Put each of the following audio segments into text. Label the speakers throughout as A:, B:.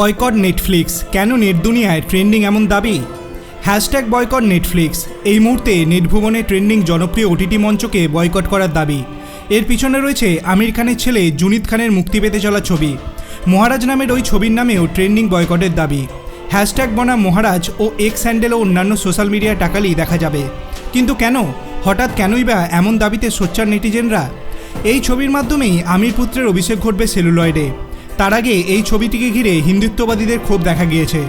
A: Boycott Netflix, কেন net দুনিয়ায় trending এমন দাবি? হ্যাশট্যাগ বয়কট নেটফ্লিক্স, এই মুহূর্তে নেটভুবনে ট্রেন্ডিং জনপ্রিয় ওটিটি মঞ্চকে বয়কট করার দাবি। এর পিছনে রয়েছে আমির খানের ছেলে জুনিদ খানের মুক্তি পেতে চলা ছবি। মহারাজ নামের ওই ছবির নামেও ট্রেন্ডিং বয়কটের দাবি। হ্যাশট্যাগ বনাম মহারাজ ও এক্স হ্যান্ডেল ও অন্যান্য সোশ্যাল মিডিয়ায় টাকালেই দেখা যাবে। কিন্তু কেন? হঠাৎ কেনই বা এমন দাবিতে সোচ্চার নেটিজেনরা? এই ছবির মাধ্যমেই আমির পুত্রের অভিষেক ঘটবে সেলুলয়েডে। তার আগে এই ছবিটিকে ঘিরে হিন্দুত্ববাদীদের ক্ষোভ দেখা গিয়েছে।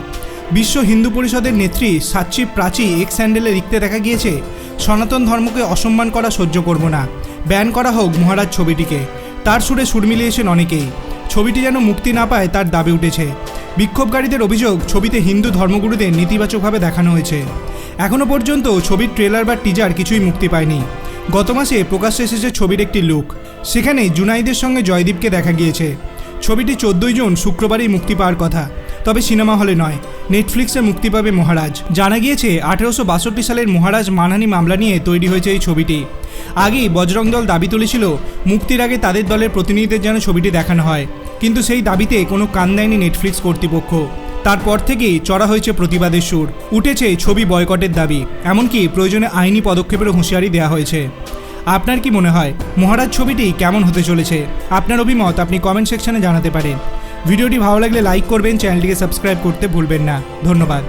A: বিশ্ব হিন্দু পরিষদের নেত্রী সাচ্চি প্রাচী এক্স স্যান্ডেলে লিখতে দেখা গিয়েছে, সনাতন ধর্মকে অসম্মান করা সহ্য করব না, ব্যান করা হোক মহারাজ ছবিটিকে। তার সুরে সুর মিলিয়েছেন অনেকেই। ছবিটি যেন মুক্তি না পায় তার দাবি উঠেছে। বিক্ষোভকারীদের অভিযোগ, ছবিতে হিন্দু ধর্মগুরুদের নেতিবাচকভাবে দেখানো হয়েছে। এখনও পর্যন্ত ছবির ট্রেলার বা টিজার কিছুই মুক্তি পায়নি। গত মাসে প্রকাশ্যে এসেছে ছবির একটি লুক। সেখানে জুনাইদের সঙ্গে জয়দীপকে দেখা গিয়েছে। ছবিটি চোদ্দই জুন, শুক্রবারই মুক্তি পাওয়ার কথা। তবে সিনেমা হলে নয়। নেটফ্লিক্সে মুক্তি পাবে মহারাজ। জানা গিয়েছে, আঠেরোশো বাষট্টি সালের মহারাজ মানহানি মামলা নিয়ে তৈরি হয়েছে এই ছবিটি। আগেই বজরং দল দাবি তুলেছিল, মুক্তির আগে তাদের দলের প্রতিনিধিদের যেন ছবিটি দেখানো হয়। কিন্তু সেই দাবিতে কোনো কান দেয়নি নেটফ্লিক্স কর্তৃপক্ষ। তারপর থেকেই চড়া হয়েছে প্রতিবাদের সুর। উঠেছে ছবি বয়কটের দাবি। এমনকি প্রয়োজনে আইনি পদক্ষেপেরও হুঁশিয়ারি দেওয়া হয়েছে। আপনার কি মনে হয়? মহারাজ ছবিটি কেমন হতে চলেছে? আপনার অভিমত আপনি কমেন্ট সেকশনে জানাতে পারেন। ভিডিওটি ভালো লাগলে লাইক করবেন চ্যানেলটিকে সাবস্ক্রাইব করতে ভুলবেন না। ধন্যবাদ।